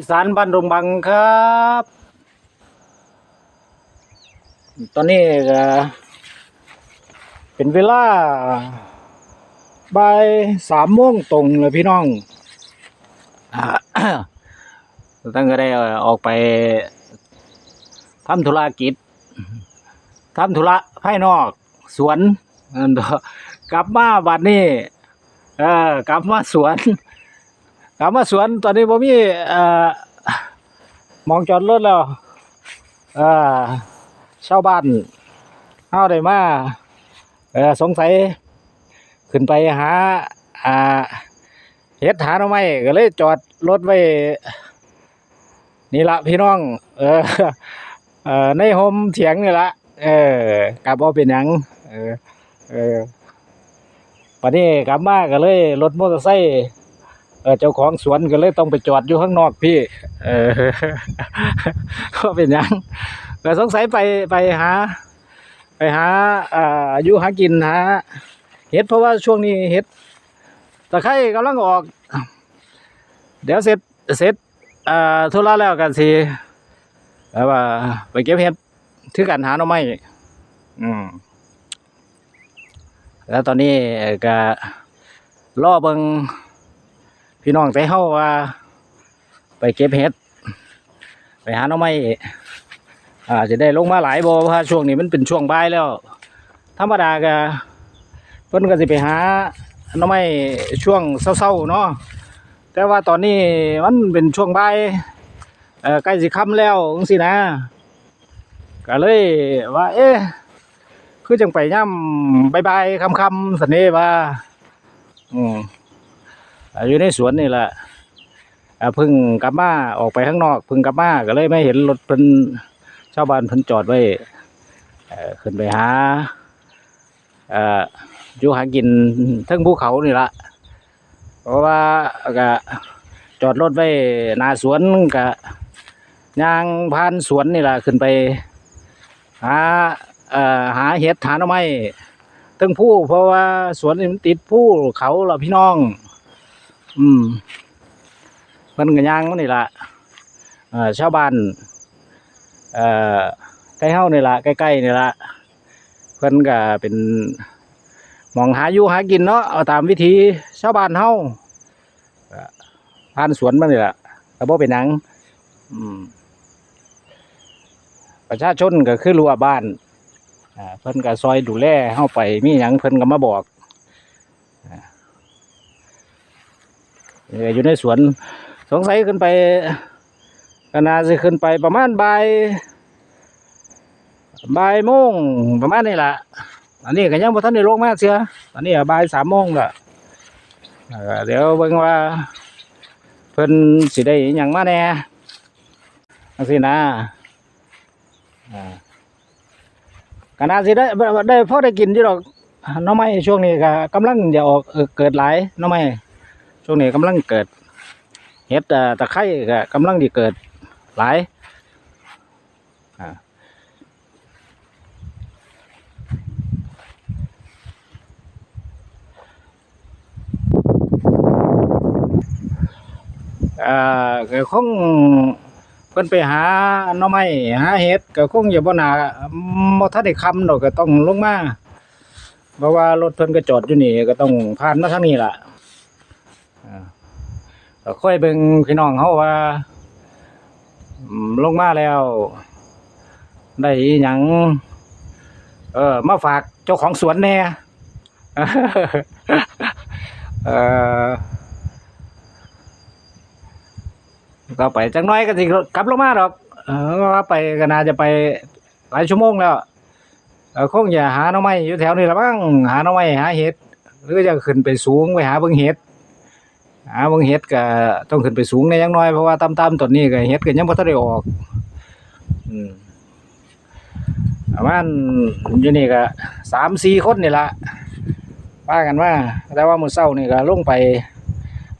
อีสานบ้านดงบังครับ ตอนนี้ก็เป็นเวลาบ่ายสามโมงตรงเลยพี่น้องตั้งก็ได้ออกไปทำธุรกิจทำธุระภายนอก สวนกลับมาบัดนี้ เออกลับมาสวน กลับมาสวนตอนนี้ผมมีเอ่อมองจอดรถแล้วเอ่อชาวบ้านเฮาได้มาเอ่อสงสัยขึ้นไปหาอ่าเฮ็ดหาหน่อไม้ก็เลยจอดรถไว้นี่ละพี่น้อง เออเออในโฮมเถียงนี่ละเออกลับเอาเป็นหยังเออเออปันนี้กลับมาก็เลยรถมอเตอร์ไซค์ อเจ้าของสวนก็เลยต้องไปจอดอยู่ข้างนอกพี่ เออก็เป็นหยังก็สงสัยไปไปหา ไปหาอ่าอายุหากินหาเห็ดเพราะว่าช่วงนี้เห็ดตะไคร้กำลังออก เดี๋ยวเสร็จเสร็จอ่าธุระแล้วกันสิแล้วว่า ไปเก็บเห็ดถือกันหาหน่อไม้อืมแล้วตอนนี้ก็ล่อเบิง พี่น้องใจเฮาว่า ไปเก็บเห็ด ไปหาหน่อไม้อ่าจะได้ลงมาหลายบ่เพราะช่วงนี้มันเป็นช่วงบ่ายแล้ว ธรรมดาก็เพิ่นก็สิไปหาหน่อไม้ช่วงเศร้าๆเนาะแต่ว่าตอนนี้มันเป็นช่วงบ่ายเออใกล้สิค่ำแล้วจังซี่นะก็เลยว่า เอ๊ะคือจังไปย่ำบายบายคำคำๆสันนี้ว่า อืม อยู่ในสวนนี่แหละเพึ่งกลับมาออกไปข้างนอกเพึ่งกลับมาก็เลยไม่เห็นรถเพิ่นชาวบ้านเพิ่นจอดไว้ขึ้นไปหาอ่ออยู่หากินทั้งภูเขานี่ละเพราะว่าก็จอดรถไว้หน้าสวนก็ย่างผ่านสวนนี่ละขึ้นไปหาหาเห็ดหาหน่อไม้ตึงผู้เพราะว่าสวนนี่มันติดผู้เขาล่ะพี่น้อง อืมมันก็ย่างมันนี่ละเอ่อชาวบ้านเอ่อใกล้เฮานี่ละใกล้ๆนี่ละเพิ่นก็เป็นมองหาอยู่หากินเนาะเอาตามวิธีชาวบ้านเฮาผ่านสวนมันนี่ละก็บ่เป็นหยังอืมประชาชนก็คือรั้วบ้านอเพิ่นก็ซอยดูแลเฮาไปมีหยังเพิ่นก็มาบอกอ่าเอยู่ในสวนสงสัยขึ้นไปก็น่าสิขึ้นไปประมาณบ่ายบ่ายโมงประมาณนี้แหละอันนี้ก็ยังบ่ทันได้ลงมาเสียตอนนี้บ่ายสามโมงและเอ่อเดี๋ยวเบิ่งว่าเพิ่นสิได้อิหยังมาแน่จังซี่นะอ่าก็น่าสิได้ได้ได้พอได้กินอยู่ดอกน้องไม้ช่วงนี้ก็กำลังจะออกเกิดหลายน้องไม้ ช่วงนี้กำลังเกิดเห็ดตะไคร้ก็กำลังที่เกิดหลายอ่าอ่าก็คงเพิ่นไปหาหน่อไม้หาเห็ดก็คงอย่าบ่นาบ่ทันได้คำดอกก็ต้องลงมาเพราะว่ารถเพิ่นก็จอดอยู่นี่ก็ต้องผ่านมาทางนี้ล่ะอ่า ก็ค่อยเบิ่งพี่น้องเฮาว่าลงมาแล้ว ได้หยังเออมาฝากเจ้าของสวนแน่เออก็ไปจังน้อยก็สิกลับลงมาดอกเออว่าไปก็น่าจะไปหลายชั่วโมงแล้วเออคงอย่าหาหน่อไม้อยู่แถวนี้ละบ้างหาหน่อไม้หาเห็ดหรือจะขึ้นไปสูงไปหาเบิ่งเห็ด หาบิ่งเห็ดก็ต้องขึ้นไปสูงในยังน้อยเพราะว่าต่ำๆต้นนี้ก็เห็ดก็ยังบ่ทันได้ออก อืมประมาณอยู่นี่ก็สามสี่คนนี่ละว่ากันว่า แต่ว่ามื้อเช้านี่ก็ลงไป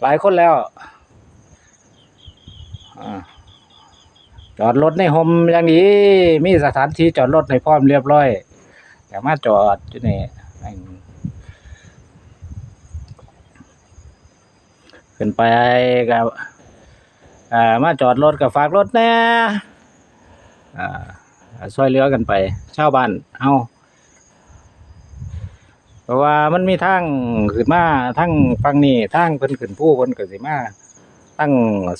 หลายคนแล้วอจอดรถในโฮมอย่างนี้มีสถานที่จอดรถในพร้อมเรียบร้อยอย่มาจอดอยู่นี่อืม ขึ้นไปกับอ่ามาจอดรถกับฝากรถแน่อ่าช่วยเหลือกันไปเช่าบ้านเฮาเพราะว่ามันมีทางขึ้นมาทั้งฝั่งนี้ทางเพิ่นขึ้นผู้เพิ่นก็สิมาตั้ง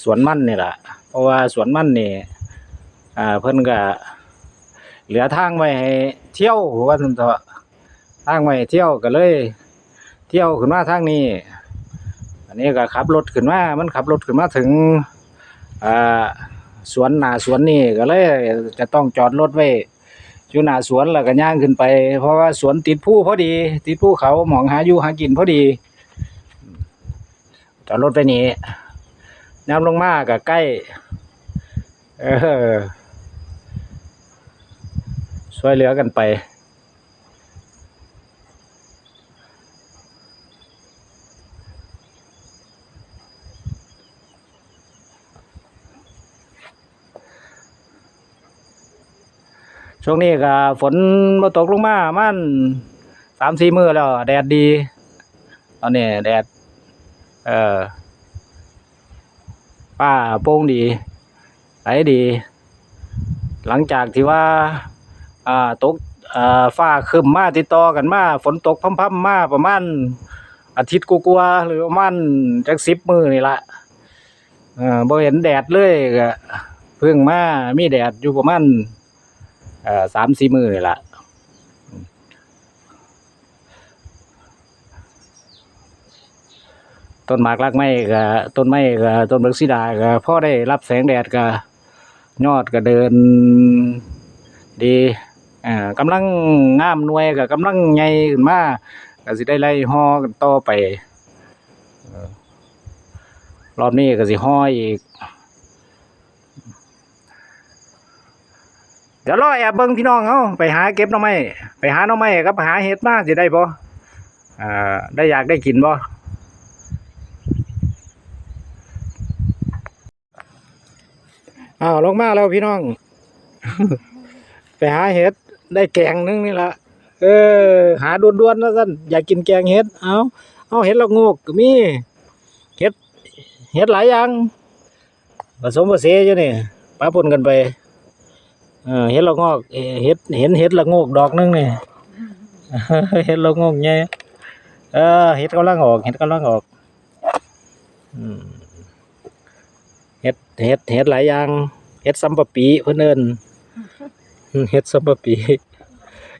สวนมันนี่แหละเพราะว่าสวนมันนี่อ่าเพิ่นก็เหลือทางไว้ให้เที่ยวว่าซั่นเถอะทางไว้เที่ยวก็เลย เที่ยวขึ้นมาทางนี้ อันนี้ก็ขับรถขึ้นมามันขับรถขึ้นมาถึงสวนหน้าสวนนี่ก็เลยจะต้องจอดรถไว้อยู่หน้าสวนแล้วก็ย่างขึ้นไป เพราะว่าสวนติดภูพอดี ติดภูเขาหมองหาอยู่หากินพอดีจอดรถไปนี่น้ำลงมาก็ใกล้เออช่วยเหลือกันไป ช่วงนี้ก็ฝนมาตกลงมามันสามสี่มือแล้ว แดดดีตอนนี้แดด เอ่อป้าโป้งดีไหลดี หลังจากที่ว่า อ่าตกอ่าฟ้าครึมมาติดต่อกันมา ฝนตกพร่ำๆมาประมาณอาทิตย์กว่าๆหรือประมาณจักสิบมือนี่ละอ่อบ่เห็นแดดเลยก็เพิ่งมามีแดดอยู่ประมาณ สามสี่มือนี่ละต้นหมากรากไม้ก็ต้นไม้ก็ต้นเบิกสีดาก็พอได้รับแสงแดดก็ยอดก็เดินดีอ่ากำลังงามหน่วยก็กำลังใหญ่ขึ้นมาก็สิได้ไล่ห่อกันต่อไปรอบนี้ก็สิห่ออีก ดี๋ยวรอแอบเบิ่งพี่น้องเขาไปหาเก็บน่องไม้ไปหาน่องไม้กับหาเห็ดมาสิได้บ่อ่าได้อยากได้กินบ่อ้าวลงมาแล้วพี่น้อง ไปหาเห็ดได้แกงนึงนี่ละเออ หาด่วนๆนะสันอยากกินแกงเห็ดเอาเอาเห็ดละงกก็มีเห็ดเห็ดหลายอย่างผสมผสานอยู่นี่ปะปนกันไป เออเห็ดละงอกเห็ดเห็นเห็ดละโงกดอกนึงนี่เห็ดละโงกใหญ่เออเห็ดกำลังออกเห็ดกำลังออกเห็ดเห็ดเห็ดหลายอย่างเห็ดซัมปะปีเพิ่นเอินเห็ดซัมปะปี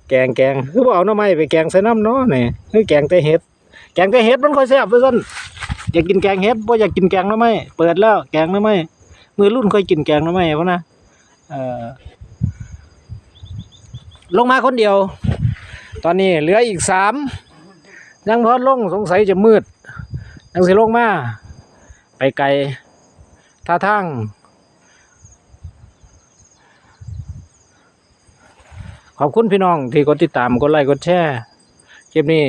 แกงแกงคือบ่เอาหน่อไม้ไปแกงใส่น้ำเนาะนี่คือแกงแต่เห็ด แกงแต่เห็ดมันค่อยแซ่บว่าซั่นอยากกินแกงเห็ดบ่อยากกินแกงหน่อไม้เปิดแล้ว แกงหน่อไม้มือรุ่นค่อยกินแกงหน่อไม้พุ่นนะเออ ลงมาคนเดียว ตอนนี้เหลืออีกสามยังพอลงสงสัยจะมืดยังสิลงมาไปไกลท่าทางขอบคุณพี่น้องที่กดติดตามกดไลค์กดแชร์คลิปนี้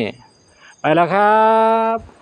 ไปแล้วครับ